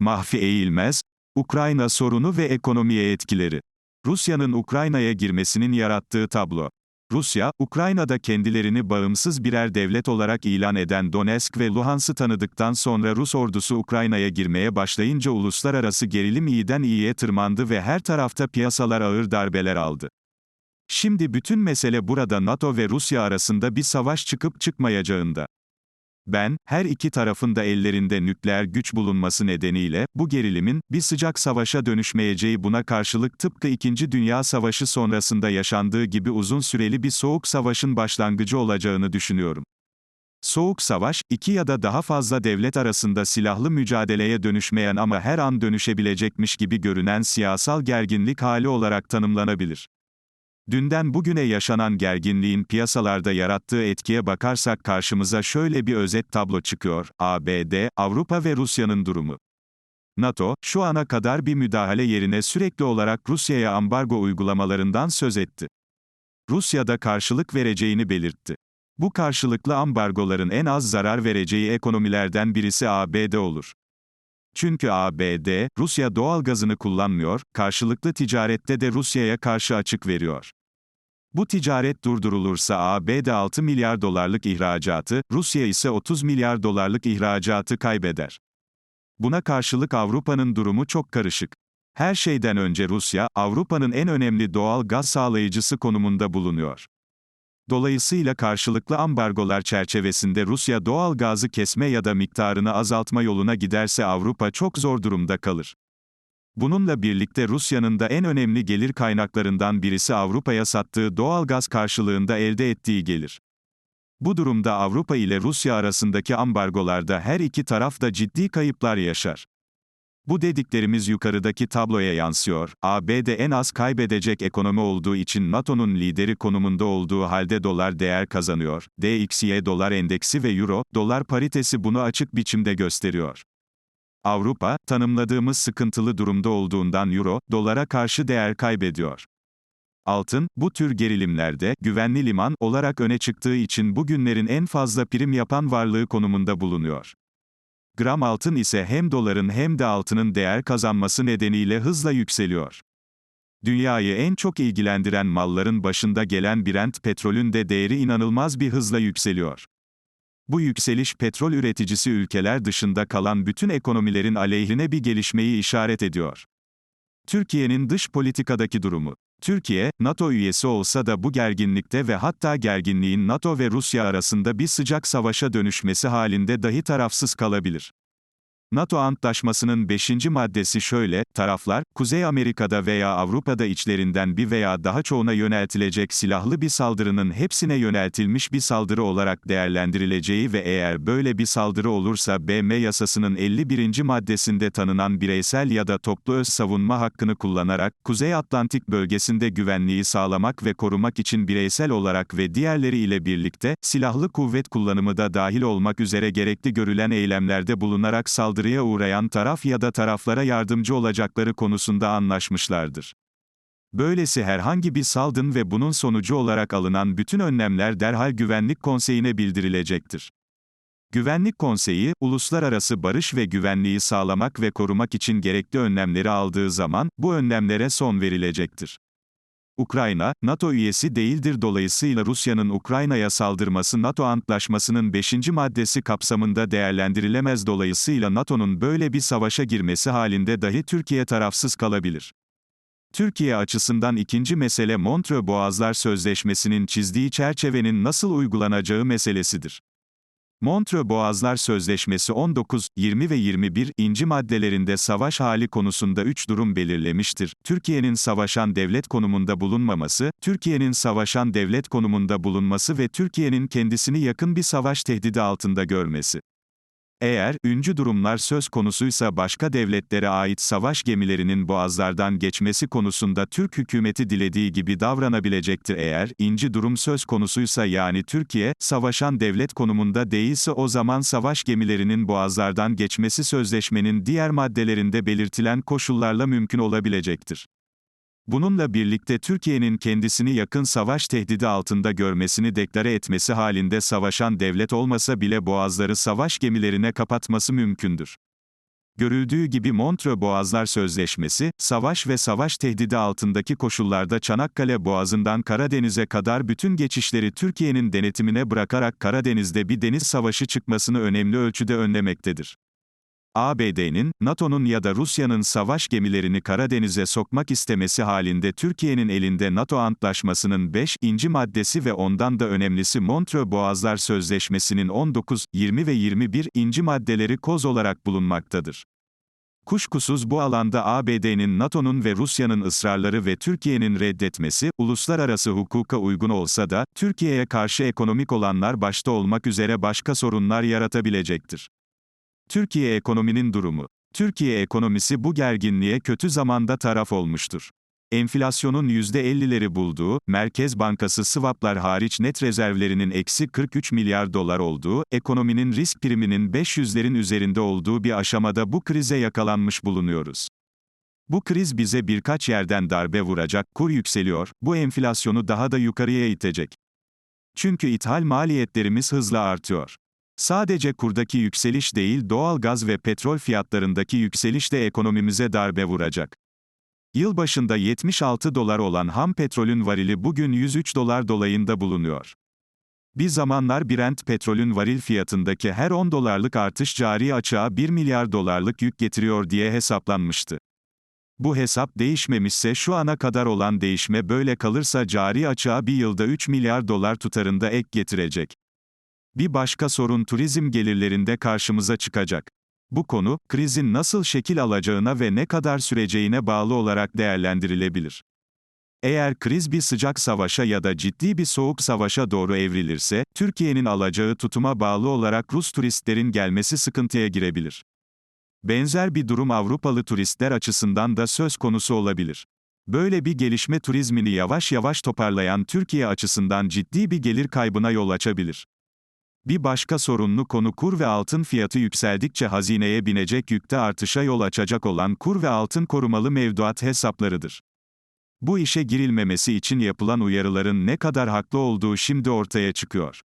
Mahfi Eğilmez, Ukrayna sorunu ve ekonomiye etkileri. Rusya'nın Ukrayna'ya girmesinin yarattığı tablo. Rusya, Ukrayna'da kendilerini bağımsız birer devlet olarak ilan eden Donetsk ve Luhansk'ı tanıdıktan sonra Rus ordusu Ukrayna'ya girmeye başlayınca uluslararası gerilim iyiden iyiye tırmandı ve her tarafta piyasalar ağır darbeler aldı. Şimdi bütün mesele burada NATO ve Rusya arasında bir savaş çıkıp çıkmayacağında. Ben, her iki tarafın da ellerinde nükleer güç bulunması nedeniyle, bu gerilimin, bir sıcak savaşa dönüşmeyeceği buna karşılık tıpkı İkinci Dünya Savaşı sonrasında yaşandığı gibi uzun süreli bir soğuk savaşın başlangıcı olacağını düşünüyorum. Soğuk savaş, iki ya da daha fazla devlet arasında silahlı mücadeleye dönüşmeyen ama her an dönüşebilecekmiş gibi görünen siyasal gerginlik hali olarak tanımlanabilir. Dünden bugüne yaşanan gerginliğin piyasalarda yarattığı etkiye bakarsak karşımıza şöyle bir özet tablo çıkıyor. ABD, Avrupa ve Rusya'nın durumu. NATO, şu ana kadar bir müdahale yerine sürekli olarak Rusya'ya ambargo uygulamalarından söz etti. Rusya da karşılık vereceğini belirtti. Bu karşılıklı ambargoların en az zarar vereceği ekonomilerden birisi ABD olur. Çünkü ABD, Rusya doğal gazını kullanmıyor, karşılıklı ticarette de Rusya'ya karşı açık veriyor. Bu ticaret durdurulursa ABD 6 milyar dolarlık ihracatı, Rusya ise 30 milyar dolarlık ihracatı kaybeder. Buna karşılık Avrupa'nın durumu çok karışık. Her şeyden önce Rusya, Avrupa'nın en önemli doğal gaz sağlayıcısı konumunda bulunuyor. Dolayısıyla karşılıklı ambargolar çerçevesinde Rusya doğal gazı kesme ya da miktarını azaltma yoluna giderse Avrupa çok zor durumda kalır. Bununla birlikte Rusya'nın da en önemli gelir kaynaklarından birisi Avrupa'ya sattığı doğal gaz karşılığında elde ettiği gelir. Bu durumda Avrupa ile Rusya arasındaki ambargolarda her iki taraf da ciddi kayıplar yaşar. Bu dediklerimiz yukarıdaki tabloya yansıyor. ABD en az kaybedecek ekonomi olduğu için NATO'nun lideri konumunda olduğu halde dolar değer kazanıyor. DXY dolar endeksi ve euro, dolar paritesi bunu açık biçimde gösteriyor. Avrupa, tanımladığımız sıkıntılı durumda olduğundan euro, dolara karşı değer kaybediyor. Altın, bu tür gerilimlerde, güvenli liman olarak öne çıktığı için bugünlerin en fazla prim yapan varlığı konumunda bulunuyor. Gram altın ise hem doların hem de altının değer kazanması nedeniyle hızla yükseliyor. Dünyayı en çok ilgilendiren malların başında gelen Brent petrolün de değeri inanılmaz bir hızla yükseliyor. Bu yükseliş petrol üreticisi ülkeler dışında kalan bütün ekonomilerin aleyhine bir gelişmeyi işaret ediyor. Türkiye'nin dış politikadaki durumu. Türkiye, NATO üyesi olsa da bu gerginlikte ve hatta gerginliğin NATO ve Rusya arasında bir sıcak savaşa dönüşmesi halinde dahi tarafsız kalabilir. NATO Antlaşması'nın 5. maddesi şöyle, taraflar, Kuzey Amerika'da veya Avrupa'da içlerinden bir veya daha çoğuna yöneltilecek silahlı bir saldırının hepsine yöneltilmiş bir saldırı olarak değerlendirileceği ve eğer böyle bir saldırı olursa BM yasasının 51. maddesinde tanınan bireysel ya da toplu öz savunma hakkını kullanarak, Kuzey Atlantik bölgesinde güvenliği sağlamak ve korumak için bireysel olarak ve diğerleri ile birlikte, silahlı kuvvet kullanımı da dahil olmak üzere gerekli görülen eylemlerde bulunarak saldırı saldırıya uğrayan taraf ya da taraflara yardımcı olacakları konusunda anlaşmışlardır. Böylesi herhangi bir saldın ve bunun sonucu olarak alınan bütün önlemler derhal Güvenlik Konseyi'ne bildirilecektir. Güvenlik Konseyi, uluslararası barış ve güvenliği sağlamak ve korumak için gerekli önlemleri aldığı zaman, bu önlemlere son verilecektir. Ukrayna, NATO üyesi değildir dolayısıyla Rusya'nın Ukrayna'ya saldırması NATO Antlaşması'nın 5. maddesi kapsamında değerlendirilemez dolayısıyla NATO'nun böyle bir savaşa girmesi halinde dahi Türkiye tarafsız kalabilir. Türkiye açısından ikinci mesele Montreux Boğazlar Sözleşmesi'nin çizdiği çerçevenin nasıl uygulanacağı meselesidir. Montreux Boğazlar Sözleşmesi 19, 20 ve 21. inci maddelerinde savaş hali konusunda 3 durum belirlemiştir. Türkiye'nin savaşan devlet konumunda bulunmaması, Türkiye'nin savaşan devlet konumunda bulunması ve Türkiye'nin kendisini yakın bir savaş tehdidi altında görmesi. Eğer, üncü durumlar söz konusuysa başka devletlere ait savaş gemilerinin boğazlardan geçmesi konusunda Türk hükümeti dilediği gibi davranabilecektir eğer, inci durum söz konusuysa yani Türkiye, savaşan devlet konumunda değilse o zaman savaş gemilerinin boğazlardan geçmesi sözleşmenin diğer maddelerinde belirtilen koşullarla mümkün olabilecektir. Bununla birlikte Türkiye'nin kendisini yakın savaş tehdidi altında görmesini deklare etmesi halinde savaşan devlet olmasa bile boğazları savaş gemilerine kapatması mümkündür. Görüldüğü gibi Montreux Boğazlar Sözleşmesi, savaş ve savaş tehdidi altındaki koşullarda Çanakkale Boğazı'ndan Karadeniz'e kadar bütün geçişleri Türkiye'nin denetimine bırakarak Karadeniz'de bir deniz savaşı çıkmasını önemli ölçüde önlemektedir. ABD'nin, NATO'nun ya da Rusya'nın savaş gemilerini Karadeniz'e sokmak istemesi halinde Türkiye'nin elinde NATO Antlaşması'nın 5. maddesi ve ondan da önemlisi Montreux Boğazlar Sözleşmesi'nin 19, 20 ve 21. maddeleri koz olarak bulunmaktadır. Kuşkusuz bu alanda ABD'nin NATO'nun ve Rusya'nın ısrarları ve Türkiye'nin reddetmesi, uluslararası hukuka uygun olsa da, Türkiye'ye karşı ekonomik olanlar başta olmak üzere başka sorunlar yaratabilecektir. Türkiye ekonominin durumu. Türkiye ekonomisi bu gerginliğe kötü zamanda taraf olmuştur. Enflasyonun %50'leri bulduğu, Merkez Bankası swaplar hariç net rezervlerinin eksi 43 milyar dolar olduğu, ekonominin risk priminin 500'lerin üzerinde olduğu bir aşamada bu krize yakalanmış bulunuyoruz. Bu kriz bize birkaç yerden darbe vuracak, kur yükseliyor, bu enflasyonu daha da yukarıya itecek. Çünkü ithal maliyetlerimiz hızla artıyor. Sadece kurdaki yükseliş değil doğal gaz ve petrol fiyatlarındaki yükseliş de ekonomimize darbe vuracak. Yıl başında 76 dolar olan ham petrolün varili bugün 103 dolar dolayında bulunuyor. Bir zamanlar Brent petrolün varil fiyatındaki her 10 dolarlık artış cari açığa 1 milyar dolarlık yük getiriyor diye hesaplanmıştı. Bu hesap değişmemişse şu ana kadar olan değişme böyle kalırsa cari açığa bir yılda 3 milyar dolar tutarında ek getirecek. Bir başka sorun turizm gelirlerinde karşımıza çıkacak. Bu konu, krizin nasıl şekil alacağına ve ne kadar süreceğine bağlı olarak değerlendirilebilir. Eğer kriz bir sıcak savaşa ya da ciddi bir soğuk savaşa doğru evrilirse, Türkiye'nin alacağı tutuma bağlı olarak Rus turistlerin gelmesi sıkıntıya girebilir. Benzer bir durum Avrupalı turistler açısından da söz konusu olabilir. Böyle bir gelişme turizmini yavaş yavaş toparlayan Türkiye açısından ciddi bir gelir kaybına yol açabilir. Bir başka sorunlu konu kur ve altın fiyatı yükseldikçe hazineye binecek yükte artışa yol açacak olan kur ve altın korumalı mevduat hesaplarıdır. Bu işe girilmemesi için yapılan uyarıların ne kadar haklı olduğu şimdi ortaya çıkıyor.